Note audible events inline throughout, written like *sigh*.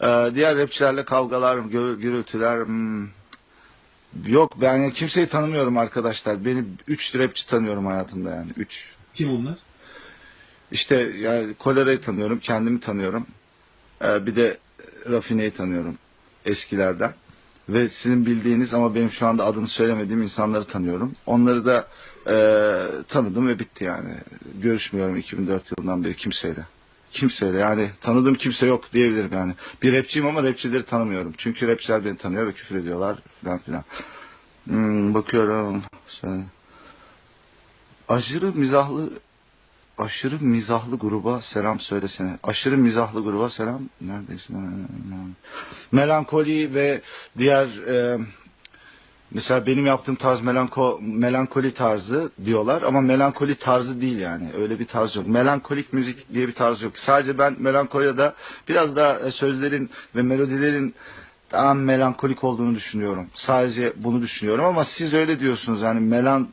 Ee, diğer rapçilerle kavgalar, gü- gürültüler. hmm, Yok ben yani kimseyi tanımıyorum arkadaşlar. Beni 3 rapçi tanıyorum hayatımda yani 3. Kim onlar? İşte yani Kolera'yı tanıyorum, kendimi tanıyorum. Ee, bir de Rafine'yi tanıyorum eskilerden. Ve sizin bildiğiniz ama benim şu anda adını söylemediğim insanları tanıyorum. Onları da e, tanıdım ve bitti yani. Görüşmüyorum 2004 yılından beri kimseyle. Kimseyle yani tanıdığım kimse yok diyebilirim yani. Bir rapçiyim ama rapçileri tanımıyorum. Çünkü rapçiler beni tanıyor ve küfür ediyorlar falan filan. Hmm, bakıyorum. Sen- Aşırı mizahlı aşırı mizahlı gruba selam söylesene. Aşırı mizahlı gruba selam. Neredeyse. Melankoli ve diğer e, mesela benim yaptığım tarz melanko, melankoli tarzı diyorlar ama melankoli tarzı değil yani. Öyle bir tarz yok. Melankolik müzik diye bir tarz yok. Sadece ben melankoliyada biraz daha e, sözlerin ve melodilerin daha melankolik olduğunu düşünüyorum. Sadece bunu düşünüyorum ama siz öyle diyorsunuz yani melan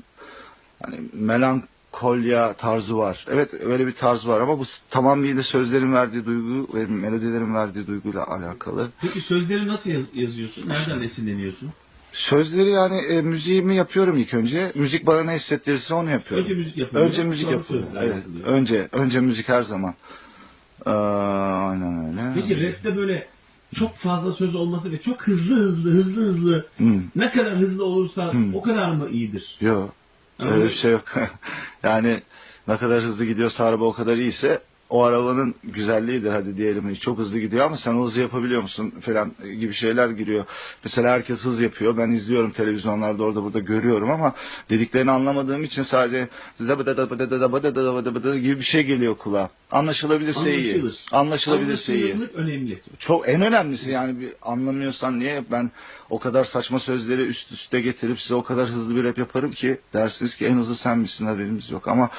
hani melankolya tarzı var. Evet öyle bir tarz var ama bu tamamıyla sözlerin verdiği duygu ve melodilerin verdiği duyguyla alakalı. Peki sözleri nasıl yaz- yazıyorsun? Nereden esinleniyorsun? Sözleri yani e, müziğimi yapıyorum ilk önce. Müzik bana ne hissettirirse onu yapıyorum. Önce müzik yapıyorsun. Önce müzik yapıyorum. Evet, önce önce müzik her zaman. Ee, aynen öyle. Peki rapte böyle çok fazla söz olması ve çok hızlı hızlı hızlı hızlı Hmm. ne kadar hızlı olursa o kadar mı iyidir? Yok. Öyle bir şey yok. *laughs* yani ne kadar hızlı gidiyorsa araba o kadar iyiyse o arabanın güzelliğidir hadi diyelim. Çok hızlı gidiyor ama sen o hızı yapabiliyor musun falan gibi şeyler giriyor. Mesela herkes hız yapıyor. Ben izliyorum televizyonlarda orada burada görüyorum ama dediklerini anlamadığım için sadece gibi bir şey geliyor kulağa. Anlaşılabilirse iyi. Anlaşılabilirse iyi. Önemli. Çok en önemlisi yani bir anlamıyorsan niye ben o kadar saçma sözleri üst üste getirip size o kadar hızlı bir rap yaparım ki dersiniz ki en hızlı sen misin haberimiz yok ama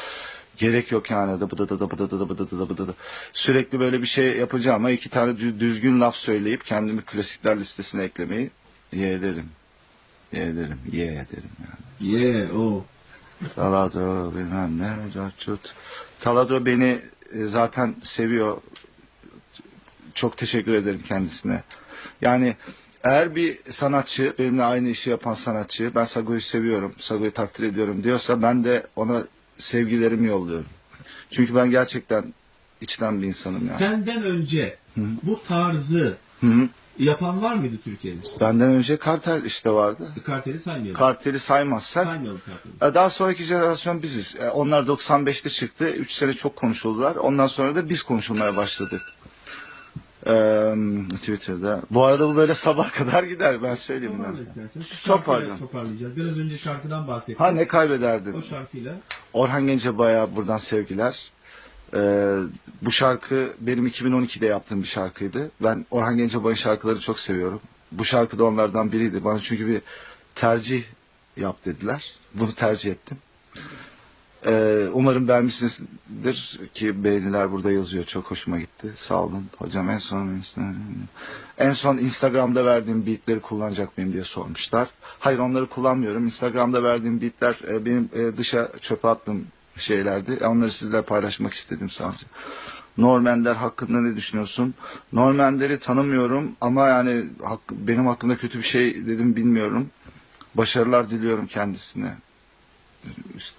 gerek yok yani da bıdı da da bıdı da da da da da. Sürekli böyle bir şey yapacağım ama iki tane dü- düzgün laf söyleyip kendimi klasikler listesine eklemeyi yeğlerim. Yeğlerim, yeğlerim yani. Yeah, o. Taladro bilmem ne. Taladro beni e, zaten seviyor. Çok teşekkür ederim kendisine. Yani eğer bir sanatçı, benimle aynı işi yapan sanatçı, ben Sago'yu seviyorum, Sago'yu takdir ediyorum diyorsa ben de ona sevgilerimi yolluyorum. Çünkü ben gerçekten içten bir insanım yani. Senden önce bu tarzı Hı hı. yapan var mıydı Türkiye'de? Benden önce Kartel işte vardı. Karteli saymayalım. Karteli saymazsak saymayalım karteli. E, Daha sonraki jenerasyon biziz. E, Onlar 95'te çıktı. 3 sene çok konuşuldular. Ondan sonra da biz konuşulmaya başladık. Ee, Twitter'da. Bu arada bu böyle sabah kadar gider ben söyleyeyim. Toparla ben. istersen. Şu Toparla. şarkıyla toparlayacağız. Biraz önce şarkıdan bahsettik. Ha ne kaybederdin? O şarkıyla Orhan Gencebay'a buradan sevgiler. Ee, bu şarkı benim 2012'de yaptığım bir şarkıydı. Ben Orhan Gencebay'ın şarkıları çok seviyorum. Bu şarkı da onlardan biriydi. Bana çünkü bir tercih yap dediler. Bunu tercih ettim. Ee, umarım beğenmişsinizdir ki beğeniler burada yazıyor. Çok hoşuma gitti. Sağ olun. Hocam en son en son Instagram'da verdiğim beatleri kullanacak mıyım diye sormuşlar. Hayır onları kullanmıyorum. Instagram'da verdiğim beatler e, benim e, dışa çöpe attığım şeylerdi. E, Onları sizlerle paylaşmak istedim sadece. Normender hakkında ne düşünüyorsun? Normender'i tanımıyorum ama yani hak- benim hakkında kötü bir şey dedim bilmiyorum. Başarılar diliyorum kendisine. İşte